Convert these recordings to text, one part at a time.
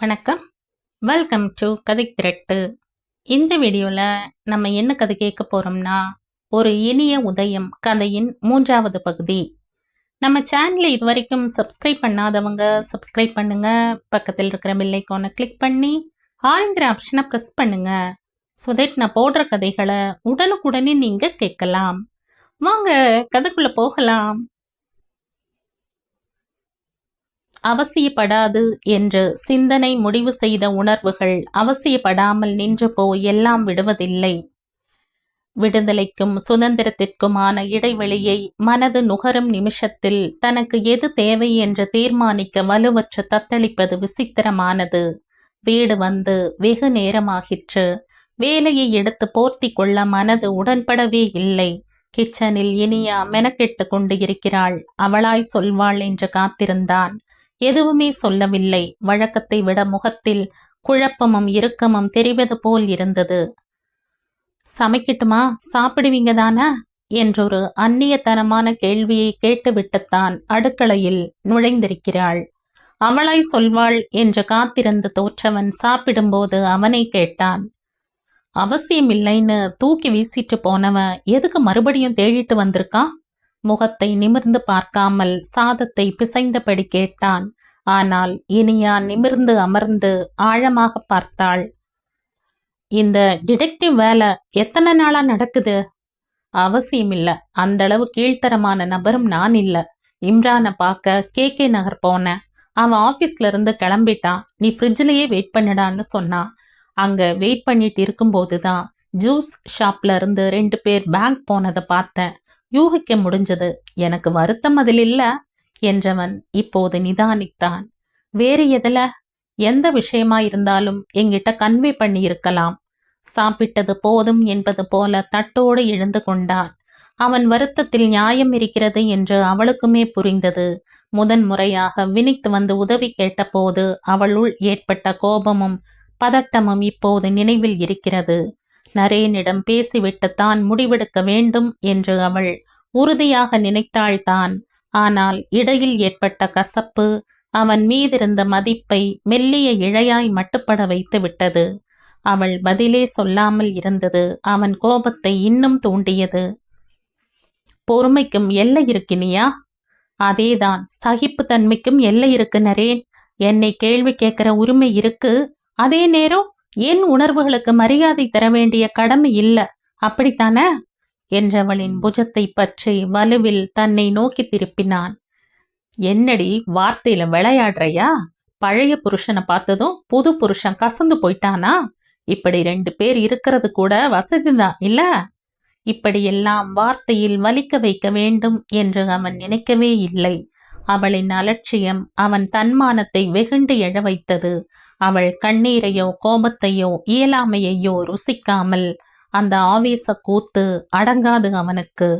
வணக்கம். Welcome to கதை திரட்டு. இந்த வீடியோவில் நம்ம என்ன கதை கேட்க போகிறோம்னா ஒரு இனிய உதயம் கதையின் மூன்றாவது பகுதி. நம்ம சேனலை இது வரைக்கும் சப்ஸ்கிரைப் பண்ணாதவங்க சப்ஸ்கிரைப் பண்ணுங்க. பக்கத்தில் இருக்கிற பெல்லைக்கானை கிளிக் பண்ணி ஆளுங்கிற ஆப்ஷனை ப்ரெஸ் பண்ணுங்க. ஸோ தட் நான் போடுற கதைகளை உடனுக்குடனே நீங்கள் கேட்கலாம். வாங்க கதைக்குள்ளே போகலாம். அவசியப்படாது என்று சிந்தனை முடிவு செய்த உணர்வுகள் அவசியப்படாமல் நின்று போய் எல்லாம் விடுவதில்லை. விடுதலைக்கும் சுதந்திரத்திற்குமான இடைவெளியை மனது நுகரும் நிமிஷத்தில் தனக்கு எது தேவை என்று தீர்மானிக்க வலுவற்று தத்தளிப்பது விசித்திரமானது. வீடு வந்து வெகு நேரமாகிற்று. வேலையை எடுத்து போர்த்தி கொள்ள மனது உடன்படவே இல்லை. கிச்சனில் இனியா மெனக்கெட்டு கொண்டு இருக்கிறாள். அவளாய் சொல்வாள் என்று காத்திருந்தான். எதுவுமே சொல்லவில்லை. வழக்கத்தை விட முகத்தில் குழப்பமும் இறுக்கமும் தெரிவது போல் இருந்தது. சமைக்கட்டுமா? சாப்பிடுவீங்க தானே? என்றொரு அந்நியத்தனமான கேள்வியை கேட்டுவிட்டுத்தான் அடுக்களையில் நுழைந்திருக்கிறாள். அவளாய் சொல்வாள் என்று காத்திருந்து தோற்றவன் சாப்பிடும்போது அவனை கேட்டான். அவசியமில்லைன்னு தூக்கி வீசிட்டு போனவன் எதுக்கு மறுபடியும் தேடிட்டு வந்திருக்கான் முகத்தை நிமிர்ந்து பார்க்காமல் சாதத்தை பிசைந்தபடி கேட்டான். ஆனால் இனியா நிமிர்ந்து அமர்ந்து ஆழமாக பார்த்தாள். இந்த டிடெக்டிவ் வேலை எத்தனை நாளா நடக்குது? அவசியம் இல்ல அந்த அளவு கீழ்த்தரமான நபரும் நான் இல்ல. இம்ரானை பார்க்க கே. கே. நகர் போனேன். அவன் ஆஃபீஸ்ல இருந்து கிளம்பிட்டான். நீ ஃப்ரிட்ஜ்லயே வெயிட் பண்ணிடான்னு சொன்னான். அங்க வெயிட் பண்ணிட்டு இருக்கும்போது தான் ஜூஸ் ஷாப்ல இருந்து ரெண்டு பேர் பேங்க் போனதை பார்த்தேன். யூகிக்க முடிஞ்சது. எனக்கு வருத்தம் அதில் இல்லை. என்றவன் இப்போது நிதானித்தான். வேறு எதுல? எந்த விஷயமா இருந்தாலும் எங்கிட்ட கன்வே பண்ணி இருக்கலாம் சாப்பிட்டது போதும் என்பது போல தட்டோடு எழுந்து கொண்டான். அவன் வருத்தத்தில் நியாயம் இருக்கிறது என்று அவளுக்குமே புரிந்தது. முதன் முறையாக வினித்து வந்து உதவி கேட்டபோது அவளுள் ஏற்பட்ட கோபமும் பதட்டமும் இப்போது நினைவில் இருக்கிறது. நரேனிடம் பேசிவிட்டு தான் முடிவெடுக்க வேண்டும் என்று அவள் உறுதியாக நினைத்தாள்தான். ஆனால் இடையில் ஏற்பட்ட கசப்பு அவன் மீதிருந்த மதிப்பை மெல்லிய இழையாய் மட்டுப்பட வைத்து விட்டது அவள் பதிலே சொல்லாமல் இருந்தது. அவன் கோபத்தை இன்னும் தூண்டியது. பொறுமைக்கும் எல்லை இருக்கினியா? அதேதான். சகிப்புத்தன்மைக்கும் எல்லை இருக்கு நரேன் என்னை கேள்வி கேட்கிற உரிமை இருக்கு. அதே நேரம் என் உணர்வுகளுக்கு மரியாதை தர வேண்டிய கடமை இல்லை. அப்படித்தானே? என்றவளின் புஜத்தை பற்றி வலுவில் தன்னை நோக்கி திருப்பினான். என்னடி வார்த்தையில விளையாடுறையா? பழைய புருஷனை பார்த்ததும் புது புருஷன் கசந்து போயிட்டானா? இப்படி ரெண்டு பேர் இருக்கிறது கூட வசதிதான் இல்ல? இப்படியெல்லாம் வார்த்தையில் வலிக்க வைக்க வேண்டும் என்று அவன் நினைக்கவே இல்லை. அவளின் அலட்சியம் அவன் தன்மானத்தை வெகுண்டு எழ வைத்தது. அவள் கண்ணீரையோ கோபத்தையோ இயலாமையையோ ருசிக்காமல் அந்த ஆவேச கூத்து அடங்காது அவனுக்கு.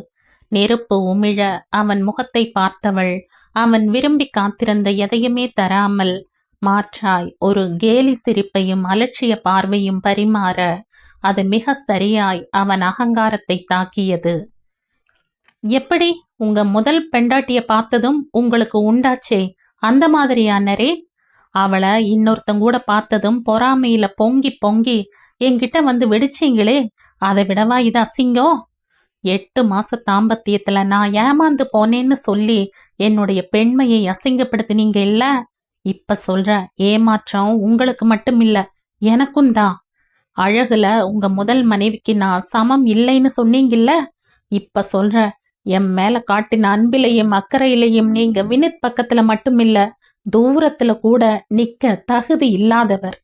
நெருப்பு உமிழ அவன் முகத்தை பார்த்தவள். அவன் விரும்பி காத்திருந்த எதையுமே தராமல் மாற்றாய். ஒரு கேலி சிரிப்பையும் அலட்சிய பார்வையும் பரிமாற அது மிக சரியாய் அவன் அகங்காரத்தை தாக்கியது. எப்படி? உங்க முதல் பெண்டாட்டிய பார்த்ததும் உங்களுக்கு உண்டாச்சே? அந்த மாதிரியானரே அவளை இன்னொருத்தங்க கூட பார்த்ததும் பொறாமையில பொங்கி பொங்கி என்கிட்ட வந்து வெடிச்சீங்களே அதை விடவா இது அசிங்கம்? எட்டு மாச தாம்பத்தியத்துல நான் ஏமாந்து போனேன்னு சொல்லி என்னுடைய பெண்மையை அசிங்கப்படுத்தினீங்க இல்ல? இப்ப சொல்ற ஏமாற்றம் உங்களுக்கு மட்டும் இல்ல எனக்கும் தான். அழகுல உங்க முதல் மனைவிக்கு நான் சமம் இல்லைன்னு சொன்னீங்கல்ல? இப்ப சொல்ற என் மேல காட்டின அன்பிலையும் அக்கறையிலையும் நீங்க வினித் பக்கத்துல மட்டும் இல்ல தூரத்துல கூட நிக்க தகுதி இல்லாதவர்.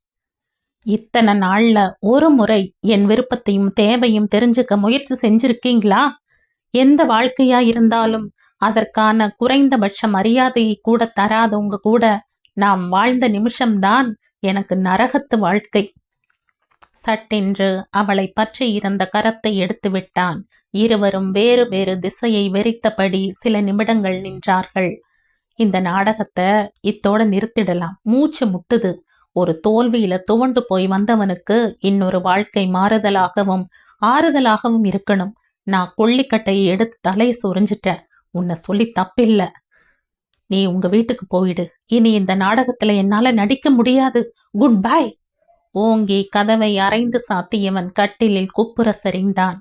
இத்தனை நாள்ல ஒரு முறை என் விருப்பத்தையும் தேவையும் தெரிஞ்சுக்க முயற்சி செஞ்சிருக்கீங்களா? எந்த வாழ்க்கையா இருந்தாலும் அதற்கான குறைந்தபட்ச மரியாதையை கூட தராதவங்க கூட நாம் வாழ்ந்த நிமிஷம்தான் எனக்கு நரகத்து வாழ்க்கை. சட்டென்று அவளை பற்றி இருந்த கரத்தை எடுத்து விட்டான். இருவரும் வேறு வேறு திசையை வெறித்தபடி சில நிமிடங்கள் நின்றார்கள். இந்த நாடகத்தை இத்தோட நிறுத்திடலாம். மூச்சு முட்டுது. ஒரு தோல்வியில துவண்டு போய் வந்தவனுக்கு இன்னொரு வாழ்க்கை மாறுதலாகவும் ஆறுதலாகவும் இருக்கணும். நான் கொள்ளிக்கட்டையை எடுத்து தலையை சொரிஞ்சிட்டேன். உன்னை சொல்லி தப்பில்ல. நீ உங்க வீட்டுக்கு போயிடு. இனி இந்த நாடகத்துல என்னால நடிக்க முடியாது. Good bye. ஓங்கி கதவை அரைந்து சாத்தியவன் கட்டிலில் குப்புற சரிந்தான்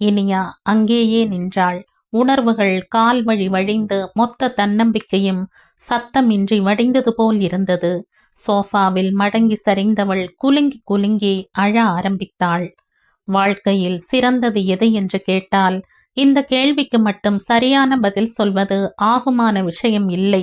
இனியா அங்கேயே நின்றாள். உணர்வுகள் கால் வழி வழிந்து மொத்த தன்னம்பிக்கையும் சத்தமின்றி வடிந்தது போல் இருந்தது. சோஃபாவில் மடங்கி சரிந்தவள் குலுங்கி குலுங்கி அழ ஆரம்பித்தாள். வாழ்க்கையில் சிறந்தது எது என்று கேட்டால் இந்த கேள்விக்கு மட்டும் சரியான பதில் சொல்வது ஆகுமான விஷயம் இல்லை.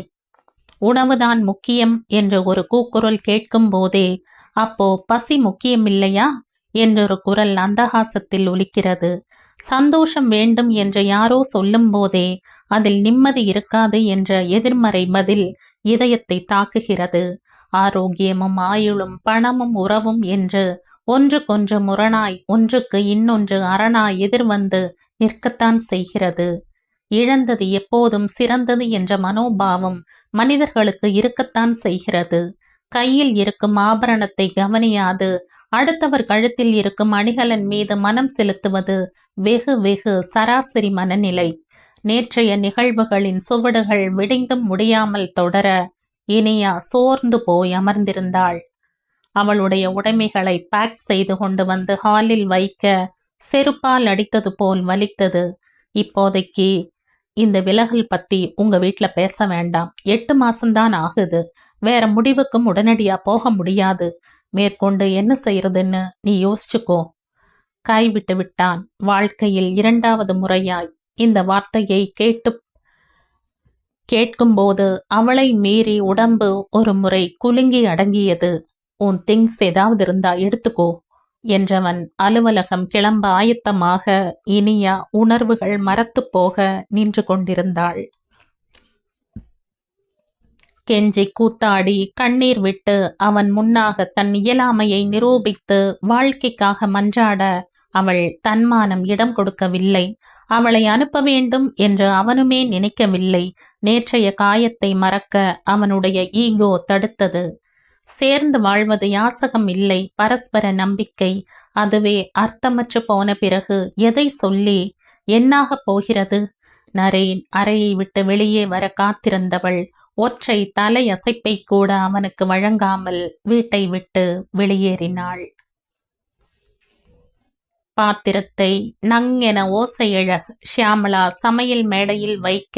உணவுதான் முக்கியம் என்று ஒரு கூக்குரல் கேட்கும் போதே அப்போ பசி முக்கியமில்லையா என்றொரு குரல் அந்தகாசத்தில் ஒலிக்கிறது. சந்தோஷம் வேண்டும் என்று யாரோ சொல்லும் போதே அதில் நிம்மதி இருக்காது என்ற எதிர்மறை பதில் இதயத்தை தாக்குகிறது. ஆரோக்கியமும் ஆயுளும் பணமும் உறவும் என்று ஒன்றுக்கொன்று முரணாய் ஒன்றுக்கு இன்னொன்று அரணாய் எதிர்வந்து நிற்கத்தான் செய்கிறது. இழந்தது எப்போதும் சிறந்தது என்ற மனோபாவம் மனிதர்களுக்கு இருக்கத்தான் செய்கிறது. கையில் இருக்கும் ஆபரணத்தை கவனியாது. அடுத்தவர் கழுத்தில் இருக்கும் அணிகலன் மீது மனம் செலுத்துவது வெகு வெகு சராசரி மனநிலை. நேற்றைய நிகழ்வுகளின் சுவடுகள் விடிந்தும் முடியாமல் தொடர இனியா சோர்ந்து போய் அமர்ந்திருந்தாள். அவளுடைய உடைமைகளை பேக் செய்து கொண்டு வந்து ஹாலில் வைக்க செருப்பால் அடித்தது போல் வலித்தது. இப்போதைக்கு இந்த விலகல் பத்தி உங்க வீட்ல பேச வேண்டாம். எட்டு மாசம்தான் ஆகுது. வேற முடிவுக்கும் உடனடியா போக முடியாது. மேற்கொண்டு என்ன செய்யறதுன்னு நீ யோசிச்சுக்கோ. கைவிட்டு விட்டான். வாழ்க்கையில் இரண்டாவது முறையாய் இந்த வார்த்தையை கேட்டு கேட்கும்போது அவளை மீறி உடம்பு ஒரு முறை குலுங்கி அடங்கியது. உன் திங்ஸ் ஏதாவது இருந்தா எடுத்துக்கோ என்றவன் அலுவலகம் கிளம்ப ஆயத்தமாக இனியா உணர்வுகள் மரத்து போக நின்று கொண்டிருந்தாள். கெஞ்சி கூத்தாடி கண்ணீர் விட்டு அவன் முன்னாக தன் இயலாமையை நிரூபித்து வாழ்க்கைக்காக மன்றாட அவள் தன்மானம் இடம் கொடுக்கவில்லை. அவளை அனுப்ப வேண்டும் என்று அவனுமே நினைக்கவில்லை. நேற்றைய காயத்தை மறக்க அவனுடைய ஈகோ தடுத்தது. சேர்ந்து வாழ்வது யாசகம் இல்லை. பரஸ்பர நம்பிக்கை. அதுவே அர்த்தமற்று போன பிறகு எதை சொல்லி என்னாகப் போகிறது? நரேன் அறையை விட்டு வெளியே வர காத்திருந்தவள் ஒற்றை தலையசைப்பை கூட அவனுக்கு வழங்காமல் வீட்டை விட்டு வெளியேறினாள். பாத்திரத்தை நங்கென ஓசையழ ஷியாமளா சமையல் மேடையில் வைக்க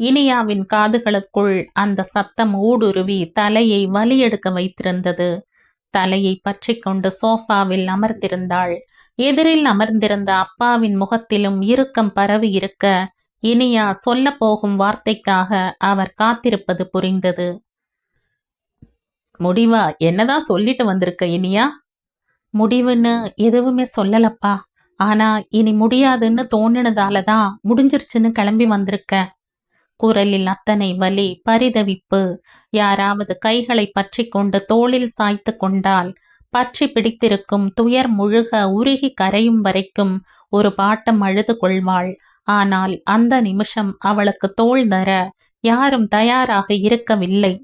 இனியாவின் காதுகளுக்குள் அந்த சத்தம் ஊடுருவி தலையை வலியெடுக்க வைத்திருந்தது. தலையை பற்றி கொண்டு சோஃபாவில் அமர்ந்திருந்தாள். எதிரில் அமர்ந்திருந்த அப்பாவின் முகத்திலும் இறுக்கம் பரவி இருக்க இனியா சொல்ல போகும் வார்த்தைக்காக அவர் காத்திருப்பது புரிந்தது. முடிவா? என்னதான் சொல்லிட்டு வந்திருக்க இனியா? முடிவுன்னு எதுவுமே சொல்லலப்பா. ஆனா இனி முடியாதுன்னு தோணுனதால தான் முடிஞ்சிருச்சுன்னு கிளம்பி வந்திருக்க. குரலில் அத்தனை வலி பரிதவிப்பு. யாராவது கைகளை பற்றி கொண்டு தோளில் சாய்த்து கொண்டால் பற்றி பிடித்திருக்கும் துயர் முழுக உருகி கரையும் வரைக்கும் ஒரு பாட்டம் அழுது கொள்வாள். ஆனால் அந்த நிமிஷம் அவளுக்கு தோள் தர யாரும் தயாராக இருக்கவில்லை.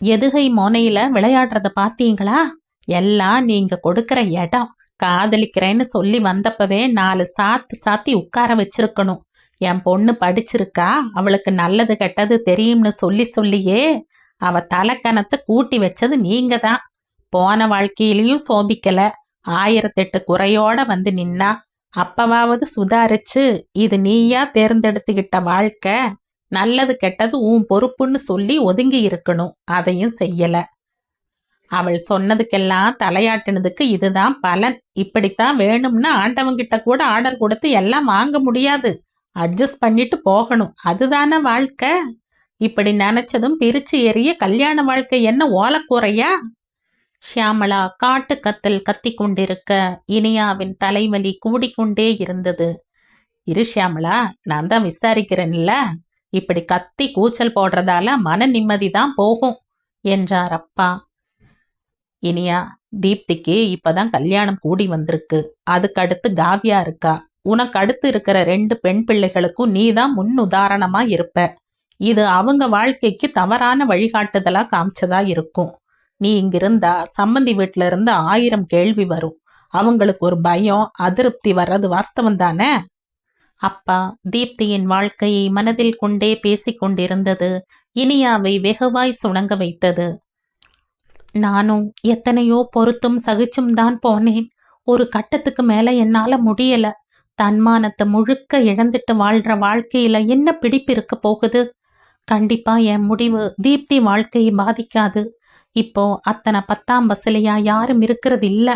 எதுகை மோனையில விளையாடுறத பார்த்தீங்களா எல்லாம் நீங்க கொடுக்கிற இடம் காதலிக்கிறேன்னு சொல்லி வந்தப்பவே நாலு சாத்து சாத்தி உட்கார வச்சிருக்கணும். என் பொண்ணு படிச்சிருக்கா அவளுக்கு நல்லது கெட்டது தெரியும்னு சொல்லி சொல்லியே அவ தலைக்கணத்தை கூட்டி வச்சது நீங்க தான். போன வாழ்க்கையிலையும் சோபிக்கல. ஆயிரத்தெட்டு குறையோட வந்து நின்னா அப்பவாவது சுதாரிச்சு இது நீயா தேர்ந்தெடுத்துக்கிட்ட வாழ்க்கை நல்லது கெட்டது உன் பொறுப்புன்னு சொல்லி ஒதுங்கி இருக்கணும். அதையும் செய்யலை. அவள் சொன்னதுக்கெல்லாம் தலையாட்டினதுக்கு இதுதான் பலன். இப்படித்தான் வேணும்னு ஆண்டவங்கிட்ட கூட ஆர்டர் கொடுத்து எல்லாம் வாங்க முடியாது. அட்ஜஸ்ட் பண்ணிட்டு போகணும். அதுதானே வாழ்க்கை? இப்படி நினைச்சதும் பிரிச்சு எறிய கல்யாண வாழ்க்கை என்ன ஓலக்கூறையா ஷியாமளா காட்டு கத்தல் கத்தி கொண்டிருக்க இனியாவின் தலைவலி கூடிக்கொண்டே இருந்தது. இரு ஷியாமளா நான் தான் விசாரிக்கிறேன்ல. இப்படி கத்தி கூச்சல் போடுறதால மன நிம்மதி தான் போகும் என்றார் அப்பா. இனியா தீப்திக்கு இப்பதான் கல்யாணம் கூடி வந்திருக்கு. அதுக்கடுத்து காவியா இருக்கா? உனக்கு அடுத்து இருக்கிற ரெண்டு பெண் பிள்ளைகளுக்கும் நீ தான் முன் உதாரணமா இருப்ப. இது அவங்க வாழ்க்கைக்கு தவறான வழிகாட்டுதலா காமிச்சதா இருக்கும். நீ இங்கிருந்தா சம்மந்தி வீட்டுல இருந்து ஆயிரம் கேள்வி வரும். அவங்களுக்கு ஒரு பயம் அதிருப்தி வர்றது வாஸ்தவம் தானே? அப்பா தீப்தியின் வாழ்க்கையை மனதில் கொண்டே பேசிக் கொண்டிருந்தது இனியாவை வெகுவாய் சுணங்க வைத்தது. நானும் எத்தனையோ பொறுத்தும் சகிச்சும் தான் போனேன். ஒரு கட்டத்துக்கு மேல என்னால முடியல. தன்மானத்தை முழுக்க இழந்துட்டு வாழ்ற வாழ்க்கையில என்ன பிடிப்பு இருக்க போகுது? கண்டிப்பா என் முடிவு தீப்தி வாழ்க்கையை பாதிக்காது. இப்போ அத்தனை பத்தாம் பஸ்லையா யாரும் இருக்கிறது இல்ல.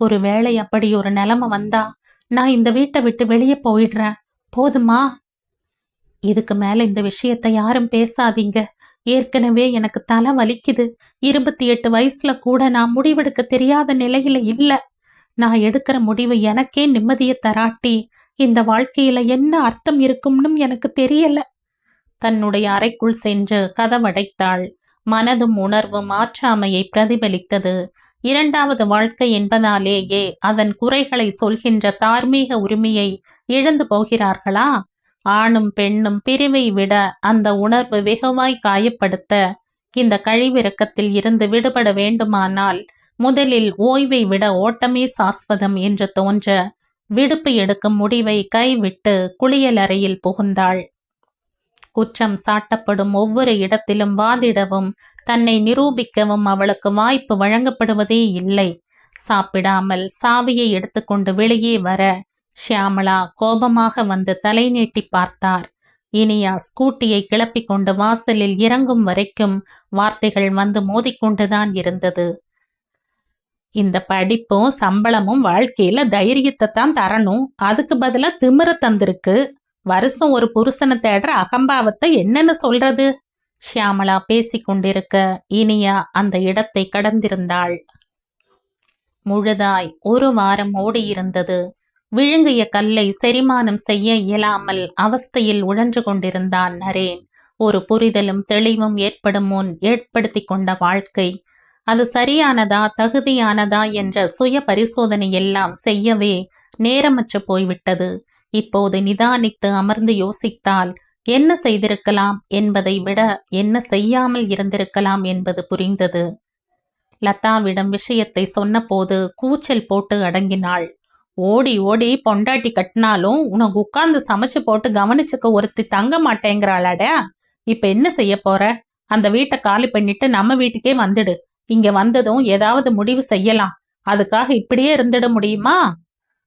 ஒருவேளை அப்படி ஒரு நிலைமை வந்தா நான் இந்த வீட்டை விட்டு வெளியே போயிடுறேன். போதுமா? இதுக்கு மேல இந்த விஷயத்தை யாரும் பேசாதீங்க. ஏற்கனவே எனக்கு தலை வலிக்குது. இருபத்தி எட்டு வயசுல கூட நான் முடிவெடுக்க தெரியாத நிலையில இல்ல. நான் எடுக்கிற முடிவு எனக்கே நிம்மதியை தராட்டி இந்த வாழ்க்கையில என்ன அர்த்தம் இருக்கும்னு எனக்கு தெரியல. தன்னுடைய அறைக்குள் சென்று கதவடைத்தாள். மனதும் உணர்வும் ஆற்றாமையை பிரதிபலித்தது. இரண்டாவது வாழ்க்கை என்பதாலேயே அதன் குறைகளை சொல்கின்ற தார்மீக உரிமையை இழந்து போகிறார்களா? ஆணும் பெண்ணும் பிரிவை விட அந்த உணர்வு வெகுவாய் காயப்படுத்த இந்த கழிவிறக்கத்தில் இருந்து விடுபட வேண்டுமானால் முதலில் ஓய்வை விட ஓட்டமே சாஸ்வதம் என்று தோன்ற விடுப்பு எடுக்கும் முடிவை கைவிட்டு குளியலறையில் புகுந்தாள். குற்றம் சாட்டப்படும் ஒவ்வொரு இடத்திலும் வாதிடவும் தன்னை நிரூபிக்கவும் அவளுக்கு வாய்ப்பு வழங்கப்படுவதே இல்லை. சாப்பிடாமல் சாவியை எடுத்துக்கொண்டு வெளியே வர ஷியாமளா கோபமாக வந்து தலை நீட்டி பார்த்தார். இனியா ஸ்கூட்டியை கிளப்பிக் கொண்டு வாசலில் இறங்கும் வரைக்கும் வார்த்தைகள் வந்து மோதிக்கொண்டுதான் இருந்தது. இந்த படிப்பும் சம்பளமும் வாழ்க்கையில தைரியத்தை தான் தரணும். அதுக்கு பதிலா திமிர தந்திருக்கு. வருஷம் ஒரு புருஷனை தேடுற அகம்பாவத்தை என்னன்னு சொல்றது? ஷியாமளா பேசிக்கொண்டிருக்க இனியா அந்த இடத்தை கடந்திருந்தாள். முழுதாய் ஒரு வாரம் ஓடியிருந்தது. விழுங்கிய கல்லை செரிமானம் செய்ய இயலாமல் அவஸ்தையில் உழன்று கொண்டிருந்தான் நரேன். ஒரு புரிதலும் தெளிவும் ஏற்படும் முன் ஏற்படுத்தி கொண்ட வாழ்க்கை. அது சரியானதா தகுதியானதா என்ற சுய பரிசோதனை எல்லாம் செய்யவே நேரமற்று போய்விட்டது. இப்போது நிதானித்து அமர்ந்து யோசித்தால் என்ன செய்திருக்கலாம் என்பதை விட என்ன செய்யாமல் இருந்திருக்கலாம் என்பது புரிந்தது. லதாவிடம் விஷயத்தை சொன்னபோது கூச்சல் போட்டு அடங்கினாள். ஓடி ஓடி பொண்டாட்டி கட்டினாலும் உனக்கு உட்கார்ந்து சமைச்சு போட்டு கவனிச்சுக்க ஒருத்தி தங்க மாட்டேங்கிறாளாடா. இப்ப என்ன செய்ய போற? அந்த வீட்டை காலி பண்ணிட்டு நம்ம வீட்டுக்கே வந்துடு. இங்க வந்ததும் ஏதாவது முடிவு செய்யலாம். அதுக்காக இப்படியே இருந்துட முடியுமா?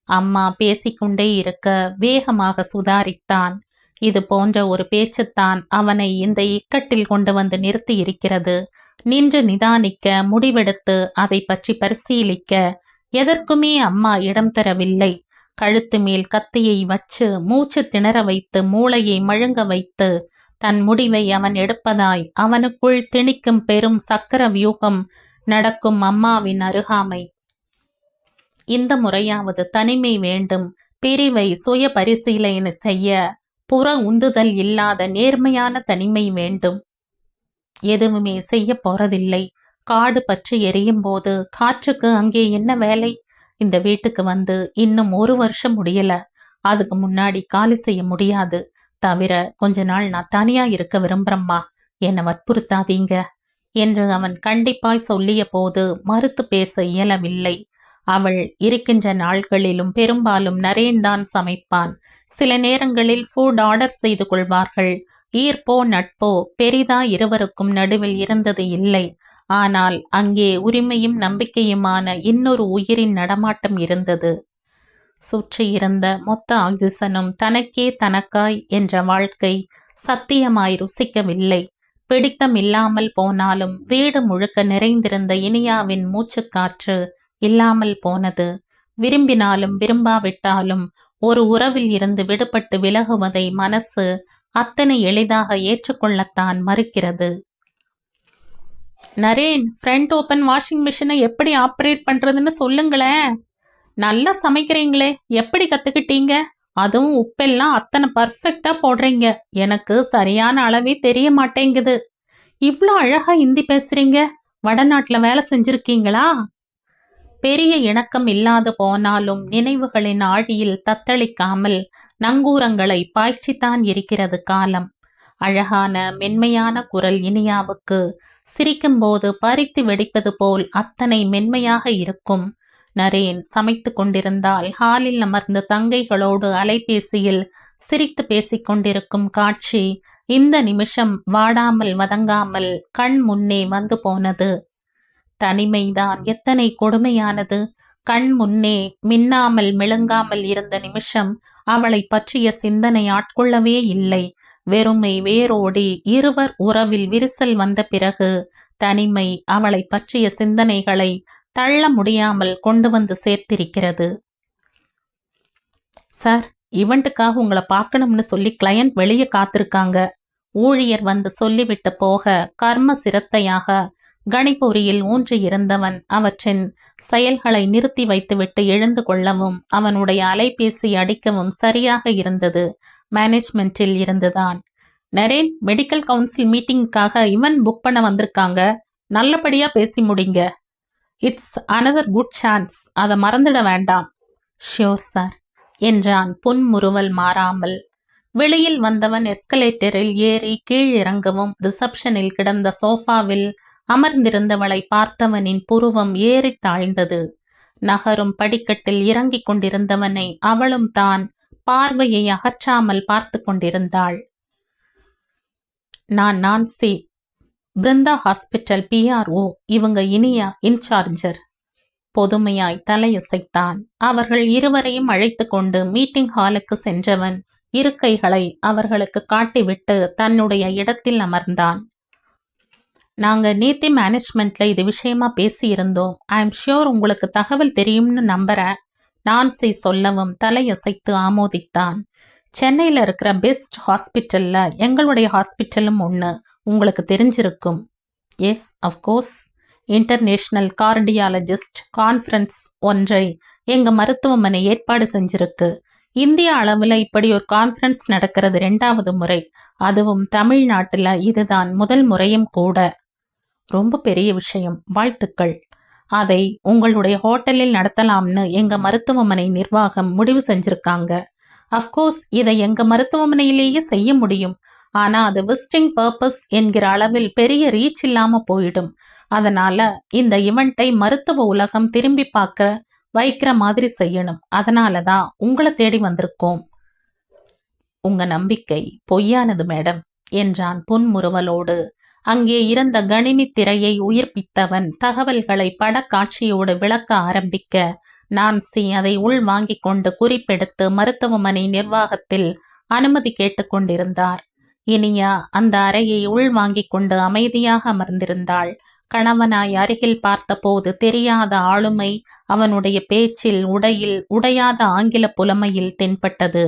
அம்மா பேசிக்கொண்டே இருக்க வேகமாக சுதாரித்தான். இது போன்ற ஒரு பேச்சுத்தான் அவனை இந்த இக்கட்டில் கொண்டு வந்து நிறுத்தி இருக்கிறது. நின்று நிதானிக்க முடிவெடுத்து அதை பற்றி பரிசீலிக்க எதற்குமே அம்மா இடம் தரவில்லை. கழுத்து மேல் கத்தியை வச்சு மூச்சு திணற வைத்து மூளையை மழுங்க வைத்து தன் முடிவை அவன் எடுப்பதாய் அவனுக்குள் திணிக்கும் பெரும் சக்கர வியூகம் நடக்கும் அம்மாவின் அருகாமை. இந்த முறையாவது தனிமை வேண்டும். பிரிவை சுய பரிசீலனை செய்ய புற உந்துதல் இல்லாத நேர்மையான தனிமை வேண்டும். எதுவுமே செய்ய போறதில்லை. காடு பற்றி எரியும் போது காற்றுக்கு அங்கே என்ன வேலை? இந்த வீட்டுக்கு வந்து இன்னும் ஒரு வருஷம் முடியல. அதுக்கு முன்னாடி காலி செய்ய முடியாது. தவிர கொஞ்ச நாள் நான் தனியா இருக்க விரும்புறம்மா. என்னை வற்புறுத்தாதீங்க. என்று அவன் கண்டிப்பாய் சொல்லிய போது மறுத்து பேச இயலவில்லை. அவள் இருக்கின்ற நாட்களிலும் பெரும்பாலும் நரேன்தான் சமைப்பான். சில நேரங்களில் ஃபுட் ஆர்டர் செய்து கொள்வார்கள். ஈர்ப்போ நட்போ பெரிதா இருவருக்கும் நடுவில் இருந்தது இல்லை. ஆனால் அங்கே உரிமையும் நம்பிக்கையுமான இன்னொரு உயிரின் நடமாட்டம் இருந்தது. சுற்றி இருந்த மொத்த ஆக்சிசனும் தனக்கே தனக்காய் என்ற வாழ்க்கை சத்தியமாய் ருசிக்கவில்லை. பிடித்தம் இல்லாமல் போனாலும் வீடு முழுக்க நிறைந்திருந்த இனியாவின் மூச்சுக்காற்று இல்லாமல் போனது. விரும்பினாலும் விரும்பாவிட்டாலும் ஒரு உறவில் இருந்து விடுபட்டு விலகுவதை மனசு அத்தனை எளிதாக ஏற்றுக்கொள்ளத்தான் மறுக்கிறது. நரேன் ஃப்ரண்ட் ஓப்பன் வாஷிங் மிஷினை எப்படி ஆப்ரேட் பண்ணுறதுன்னு சொல்லுங்களேன். நல்லா சமைக்கிறீங்களே எப்படி கற்றுக்கிட்டீங்க அதுவும் உப்பெல்லாம் அத்தனை பர்ஃபெக்டாக போடுறீங்க. எனக்கு சரியான அளவே தெரிய மாட்டேங்குது. இவ்வளோ அழகாக ஹிந்தி பேசுகிறீங்க வடநாட்டில் வேலை செஞ்சுருக்கீங்களா? பெரிய இணக்கம் இல்லாது போனாலும் நினைவுகளின் ஆழியில் தத்தளிக்காமல் நங்கூரங்களை பாய்ச்சித்தான் இருக்கிறது காலம். அழகான மென்மையான குரல் இனியாவுக்கு சிரிக்கும்போது பறித்து வெடிப்பது போல் அத்தனை மென்மையாக இருக்கும். நரேன் சமைத்து கொண்டிருந்தால் ஹாலில் அமர்ந்து தங்கைகளோடு அலைபேசியில் சிரித்து பேசிக் கொண்டிருக்கும் காட்சி இந்த நிமிஷம் வாடாமல் வதங்காமல் கண் முன்னே வந்து போனது. தனிமைதான் எத்தனை கொடுமையானது. கண் முன்னே மின்னாமல் மெழுங்காமல் இருந்த நிமிஷம் அவளை பற்றிய சிந்தனை ஆட்கொள்ளவே இல்லை. வெறுமை வேரோடி இருவர் உறவில் விரிசல் வந்த பிறகு தனிமை அவளை பற்றிய சிந்தனைகளை தள்ள முடியாமல் கொண்டு வந்து சேர்த்திருக்கிறது. சார் இவெண்ட்டுக்காக உங்களை பார்க்கணும்னு சொல்லி கிளையண்ட் வெளியே காத்திருக்காங்க. ஊழியர் வந்து சொல்லிவிட்டு போக கர்ம சிரத்தையாக கணிப்பொறியில் ஊன்றி இருந்தவன் அவற்றின் செயல்களை நிறுத்தி வைத்துவிட்டு எழுந்து கொள்ளவும் அவனுடைய அலைபேசி அடிக்கவும் சரியாக இருந்தது. மேனேஜ்மெண்ட்டில் இருந்துதான். நரேன் மெடிக்கல் கவுன்சில் மீட்டிங்க்காக இவன் புக் பண்ண வந்திருக்காங்க. நல்லபடியா பேசி முடிங்க. இட்ஸ் அனதர் குட் சான்ஸ் அதை மறந்துட வேண்டாம். ஷியோர் சார் என்றான் புன்முறுவல் மாறாமல். வெளியில் வந்தவன் எஸ்கலேட்டரில் ஏறி கீழ் இறங்கவும் ரிசப்ஷனில் கிடந்த சோஃபாவில் அமர்ந்திருந்தவளை பார்த்தவனின் புருவம் ஏறி தாழ்ந்தது. நகரும் படிக்கட்டில் இறங்கிக் கொண்டிருந்தவனை அவளும் தான் பார்வையை அகற்றாமல் பார்த்து கொண்டிருந்தாள். நான் நான்சி பிருந்தா ஹாஸ்பிட்டல் பிஆர்ஓ இவங்க இனியா இன்சார்ஜர். பொதுமையாய் தலையசைத்தான். அவர்கள் இருவரையும் அழைத்து கொண்டு மீட்டிங் ஹாலுக்கு சென்றவன் இருக்கைகளை அவர்களுக்கு காட்டிவிட்டு தன்னுடைய இடத்தில் அமர்ந்தான். நாங்க நேத்தி மேனேஜ்மெண்ட்ல இது விஷயமா பேசியிருந்தோம். ஐ எம் ஷியோர் உங்களுக்கு தகவல் தெரியும்னு நம்புறேன். நான்சி சொல்லவும் தலையசைத்து ஆமோதித்தான். சென்னையில் இருக்கிற பெஸ்ட் ஹாஸ்பிட்டல்ல எங்களுடைய ஹாஸ்பிட்டலும் ஒன்று உங்களுக்கு தெரிஞ்சிருக்கும். Yes of course international cardiologist conference ஒன்றை எங்கள் மருத்துவமனை ஏற்பாடு செஞ்சிருக்கு. இந்திய அளவில் இப்படி ஒரு கான்ஃபரன்ஸ் நடக்கிறது ரெண்டாவது முறை. அதுவும் தமிழ்நாட்டில் இதுதான் முதல் முறையும் கூட. ரொம்ப பெரிய விஷயம். வாழ்த்துக்கள். அதை உங்களுடைய ஹோட்டலில் நடத்தலாம்னு எங்க மருத்துவமனை நிர்வாகம் முடிவு செஞ்சிருக்காங்க. அஃப்கோர்ஸ் இதை எங்க மருத்துவமனையிலேயே செய்ய முடியும். ஆனா அது விசிட்டிங் பர்பஸ் என்கிற அளவில் பெரிய ரீச் இல்லாம போயிடும். அதனால இந்த இவெண்ட்டை மருத்துவ உலகம் திரும்பி பார்க்க வைக்கிற மாதிரி செய்யணும். அதனால தான் உங்களை தேடி வந்திருக்கோம். உங்க நம்பிக்கை பொய்யானது மேடம் என்றான் புன்முறுவலோடு அங்கே இருந்த கணினி திரையை உயிர்ப்பித்தவன் தகவல்களை படக்காட்சியோடு விளக்க ஆரம்பிக்க நான்சி அதை உள் வாங்கிக் கொண்டு குறிப்பெடுத்து மருத்துவமனை நிர்வாகத்தில் அனுமதி கேட்டுக்கொண்டிருந்தார் இனியா அந்த அறையை உள் வாங்கிக் கொண்டு அமைதியாக அமர்ந்திருந்தாள். கணவனாய் அருகில் பார்த்தபோது தெரியாத ஆளுமை அவனுடைய பேச்சில் உடையில் உடையாத ஆங்கில புலமையில் தென்பட்டது.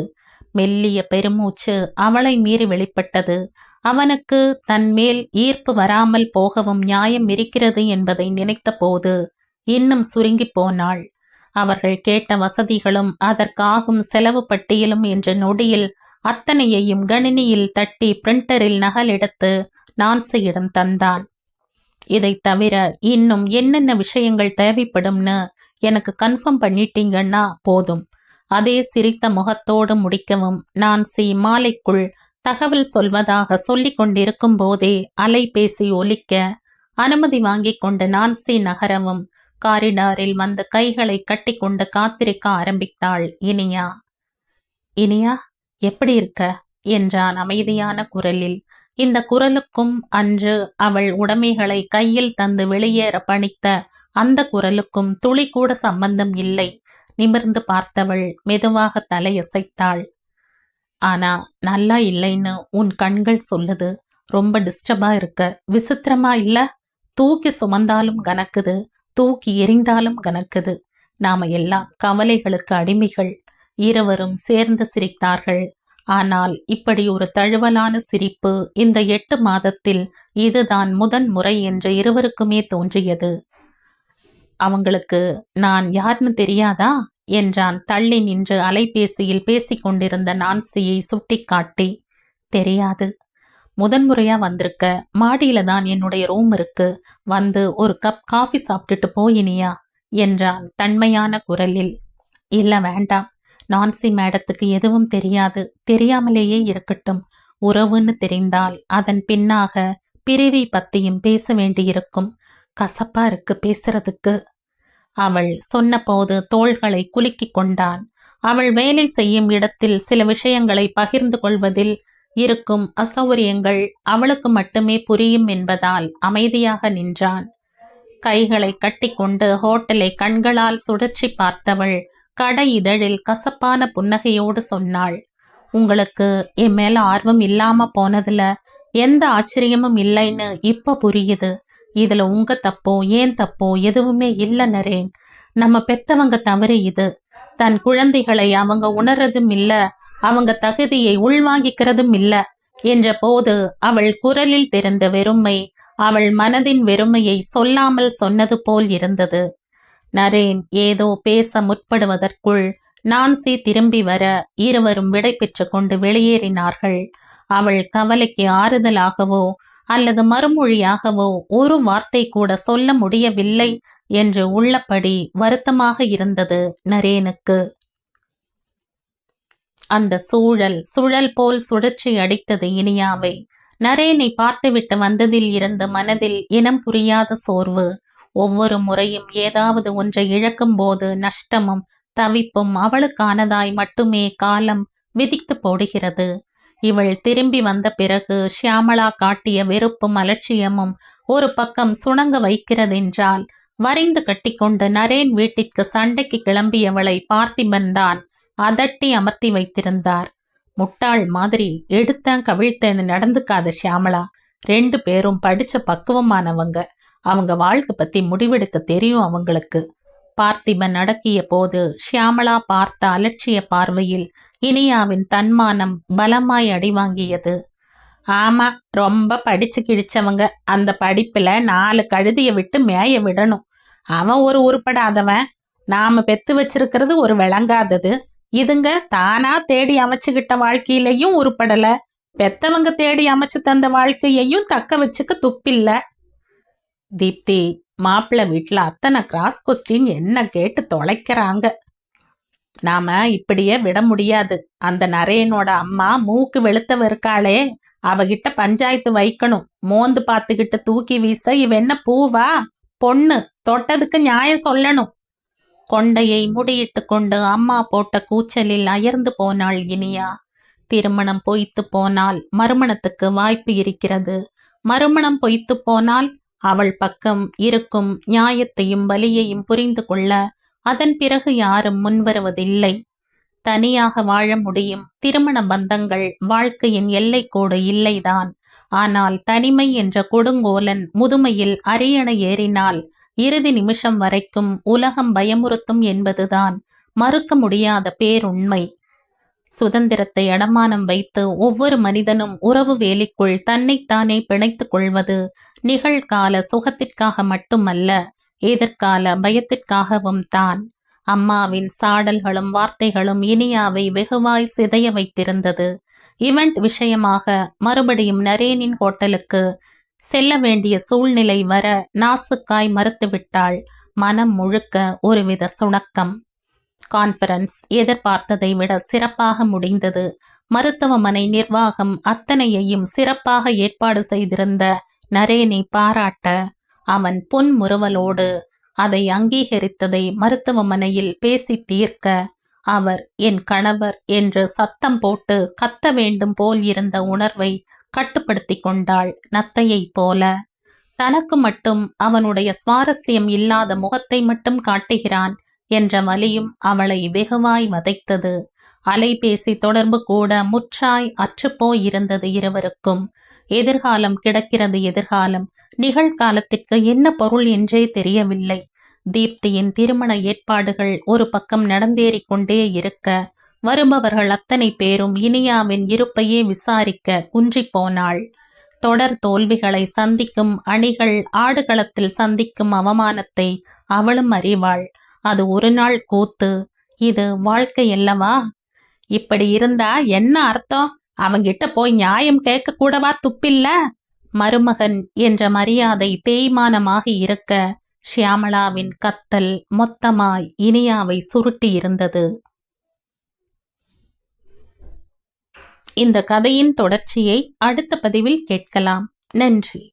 மெல்லிய பெருமூச்சு அவளை மீறி வெளிப்பட்டது. அவனுக்கு தன் மேல் ஈர்ப்பு வராமல் போகவும் நியாயம் இருக்கிறது என்பதை நினைத்த போது இன்னும் சுருங்கி போனாள். அவர்கள் கேட்ட வசதிகளும் அதற்காகும் செலவு பட்டியலும் என்ற நொடியில் அத்தனையையும் கணினியில் தட்டி பிரிண்டரில் நகலெடுத்து நான்சியிடம் தந்தான். இதை தவிர இன்னும் என்னென்ன விஷயங்கள் தேவைப்படும்னு எனக்கு கன்ஃபார்ம் பண்ணிட்டீங்கன்னா போதும். அதே சிரித்த முகத்தோடு முடிக்கவும் நான்சி மாலைக்குள் தகவல் சொல்வதாக சொல்லிக் கொண்டிருக்கும் போதே அலைபேசி ஒலிக்க அனுமதி வாங்கிக் கொண்டு நான்சி நகரவும் காரிடாரில் வந்து கைகளை கட்டிக்கொண்டு காத்திருக்க ஆரம்பித்தாள். இனியா. இனியா எப்படி இருக்க? என்றான் அமைதியான குரலில். இந்த குரலுக்கும் அன்று அவள் உடைமைகளை கையில் தந்து வெளியேற பணித்த அந்த குரலுக்கும் துளி கூட சம்பந்தம் இல்லை. நிமிர்ந்து பார்த்தவள் மெதுவாக தலையசைத்தாள். ஆனா நல்லா இல்லைன்னு உன் கண்கள் சொல்லுது. ரொம்ப டிஸ்டர்பா இருக்க. விசித்திரமா இல்ல? தூக்கி சுமந்தாலும் கனக்குது. தூக்கி எரிந்தாலும் கனக்குது. நாம எல்லாம் கவலைகளுக்கு அடிமைகள். இருவரும் சேர்ந்து சிரித்தார்கள். ஆனால் இப்படி ஒரு தழுவலான சிரிப்பு இந்த எட்டு மாதத்தில் இதுதான் முதன் முறை என்று இருவருக்குமே தோன்றியது. அவங்களுக்கு நான் யாருன்னு தெரியாதா? என்றான். தள்ளி நின்று அலைபேசியில் பேசிக் கொண்டிருந்த நான்சியை சுட்டிக்காட்டி தெரியாது. முதன்முறையா வந்திருக்க. மாடியில தான் என்னுடைய ரூம் இருக்கு. வந்து ஒரு கப் காஃபி சாப்பிட்டுட்டு போயினியா என்றான் தன்மையான குரலில். இல்ல வேண்டாம். நான்சி மேடத்துக்கு எதுவும் தெரியாது. தெரியாமலேயே இருக்கட்டும். உறவுன்னு தெரிந்தால் அதன் பின்னாக பிரிவை பத்தியும் பேச வேண்டியிருக்கும். கசப்பா இருக்கு பேசுறதுக்கு. அவள் சொன்னபோது தோள்களை குலுக்கிக் கொண்டான். அவள் வேலை செய்யும் இடத்தில் சில விஷயங்களை பகிர்ந்து கொள்வதில் இருக்கும் அசௌகரியங்கள் அவளுக்கு மட்டுமே புரியும் என்பதால் அமைதியாக நின்றான். கைகளை கட்டிக்கொண்டு ஹோட்டலை கண்களால் சுழற்சி பார்த்தவள் கடை இதழில் கசப்பான புன்னகையோடு சொன்னாள் உங்களுக்கு என் மேல ஆர்வம் இல்லாம போனதுல எந்த ஆச்சரியமும் இல்லைன்னு இப்ப புரியுது. இதுல உங்க தப்போ ஏன் தப்போ எதுவுமே இல்ல நரேன். நம்ம பெத்தவங்க தவறு இது. தன் குழந்தைகளை அவங்க உணர்றதும் இல்ல அவங்க தகுதியை உள்வாங்கிக்கிறதும் இல்லை என்ற போது அவள் குரலில் தெரிந்த வெறுமை அவள் மனதின் வெறுமையை சொல்லாமல் சொன்னது போல் இருந்தது. நரேன் ஏதோ பேச முற்படுவதற்குள் நான்சி திரும்பி வர இருவரும் விடை பெற்று கொண்டு வெளியேறினார்கள். அவள் கவலைக்கு ஆறுதலாகவோ அல்லது மறுமொழியாகவோ ஒரு வார்த்தை கூட சொல்ல முடியவில்லை என்று உள்ளபடி வருத்தமாக இருந்தது நரேனுக்கு. அந்த சூழல் சுழல் போல் சுழற்சி அடித்தது இனியாவை. நரேனை பார்த்துவிட்டு வந்ததில் இருந்து மனதில் இனம் புரியாத சோர்வு. ஒவ்வொரு முறையும் ஏதாவது ஒன்றை இழக்கும் போது நஷ்டமும் தவிப்பும் அவளுக்கானதாய் மட்டுமே காலம் விதித்து போடுகிறது. இவள் திரும்பி வந்த பிறகு ஷியாமளா காட்டிய வெறுப்பும் அலட்சியமும் ஒரு பக்கம் சுணங்க வைக்கிறதென்றால் வரைந்து கட்டிக்கொண்டு நரேன் வீட்டிற்கு சண்டைக்கு கிளம்பியவளை பார்த்திபன் தான் அதட்டி அமர்த்தி வைத்திருந்தார். முட்டாள் மாதிரி எடுத்தேன் கவிழ்த்தேன்னு நடந்துக்காத ஷியாமளா. ரெண்டு பேரும் படிச்ச பக்குவமானவங்க. அவங்க வாழ்க்கை பத்தி முடிவெடுக்க தெரியும் அவங்களுக்கு. பார்த்திபன் அடக்கிய போது ஷியாமளா பார்த்த அலட்சிய பார்வையில் இனியாவின் தன்மானம் பலமாய் அடிவாங்கியது. ஆமா ரொம்ப படிச்சு கிழிச்சவங்க. அந்த படிப்புல நாலு கழுதிய விட்டு மேய விடணும். அவன் ஒரு உருப்படாதவன். நாம பெத்து வச்சிருக்கிறது ஒரு விளங்காதது. இதுங்க தானா தேடி அமைச்சுக்கிட்ட வாழ்க்கையிலையும் உருப்படல. பெத்தவங்க தேடி அமைச்சு தந்த வாழ்க்கையையும் தக்க வச்சுக்க துப்பில்ல. தீப்தி மாப்பிள்ளை வீட்டில் அத்தனை கிராஸ் கொஸ்டின் என்ன கேட்டு தொலைக்கிறாங்க? நாம இப்படியே விட முடியாது. அந்த நரேனோட அம்மா மூக்கு வெளுத்தவ இருக்காளே அவகிட்ட பஞ்சாயத்து வைக்கணும். மோந்து பார்த்துக்கிட்டு தூக்கி வீச இவ என்ன பூவா? பொண்ணு தொட்டதுக்கு நியாயம் சொல்லணும். கொண்டையை முடியிட்டு கொண்டு அம்மா போட்ட கூச்சலில் அயர்ந்து போனாள் இனியா. திருமணம் பொய்த்து போனால் மறுமணத்துக்கு வாய்ப்பு இருக்கிறது. மறுமணம் பொய்த்து போனால் அவள் பக்கம் இருக்கும் நியாயத்தையும் வலியையும் புரிந்து கொள்ள அதன் பிறகு யாரும் முன்வருவதில்லை. தனியாக வாழ முடியும். திருமண பந்தங்கள் வாழ்க்கையின் எல்லைக்கோடு இல்லைதான். ஆனால் தனிமை என்ற கொடுங்கோலன் முதுமையில் அரியணை ஏறினால் இறுதி நிமிஷம் வரைக்கும் உலகம் பயமுறுத்தும் என்பதுதான் மறுக்க முடியாத பேருண்மை. சுதந்திரத்தை அடமானம் வைத்து ஒவ்வொரு மனிதனும் உறவு வேலிக்குள் தன்னைத்தானே பிணைத்துக் கொள்வது நிகழ்கால சுகத்திற்காக மட்டுமல்ல எதிர்கால பயத்திற்காகவும் தான். அம்மாவின் சாடல்களும் வார்த்தைகளும் இனியாவை வெகுவாய் சிதைய வைத்திருந்தது. இவெண்ட் விஷயமாக மறுபடியும் நரேனின் ஹோட்டலுக்கு செல்ல வேண்டிய சூழ்நிலை வர நாசுக்காய் மறுத்துவிட்டாள் மனம் முழுக்க ஒருவித சுணக்கம். கான்ஃபரன்ஸ் எதிர்பார்த்ததை விட சிறப்பாக முடிந்தது. மருத்துவமனை நிர்வாகம் அத்தனையையும் சிறப்பாக ஏற்பாடு செய்திருந்த நரேனை பாராட்ட. அவன் புன்முறுவலோடு அதை அங்கீகரித்ததை மருத்துவமனையில் பேசி தீர்க்க. அவர் என் கணவர் என்று சத்தம் போட்டு கத்த வேண்டும் போல் இருந்த உணர்வை கட்டுப்படுத்தி கொண்டாள் நத்தையைப் போல. தனக்கு மட்டும் அவனுடைய சுவாரஸ்யம் இல்லாத முகத்தை மட்டும் காட்டுகிறான் என்ற வலியும் அவளை வெகுவாய் வதைத்தது. அலைபேசி தொடர்பு கூட முற்றாய் அற்றுப்போய் இருந்தது இருவருக்கும். எதிர்காலம் கிடக்கிறது எதிர்காலம். நிகழ்காலத்திற்கு என்ன பொருள் என்றே தெரியவில்லை. தீப்தியின் திருமண ஏற்பாடுகள் ஒரு பக்கம் நடந்தேறிக் கொண்டே இருக்க வருபவர்கள் அத்தனை பேரும் இனியாவின் இருப்பையே விசாரிக்க குன்றி போனாள். தொடர் தோல்விகளை சந்திக்கும் அணிகள் ஆடுகளத்தில் சந்திக்கும் அவமானத்தை அவளும் அறிவாள். அது ஒரு நாள் கூத்து. இது வாழ்க்கை அல்லவா? இப்படி இருந்தா என்ன அர்த்தம்? அவங்கிட்ட போய் நியாயம் கேட்க கூடவா துப்பில்ல? மருமகன் என்ற மரியாதை தேய்மானமாகி இருக்க ஷியாமளாவின் கத்தல் மொத்தமாய் இனியாவை சுருட்டி இருந்தது இந்த கதையின் தொடர்ச்சியை அடுத்த பதிவில் கேட்கலாம். நன்றி.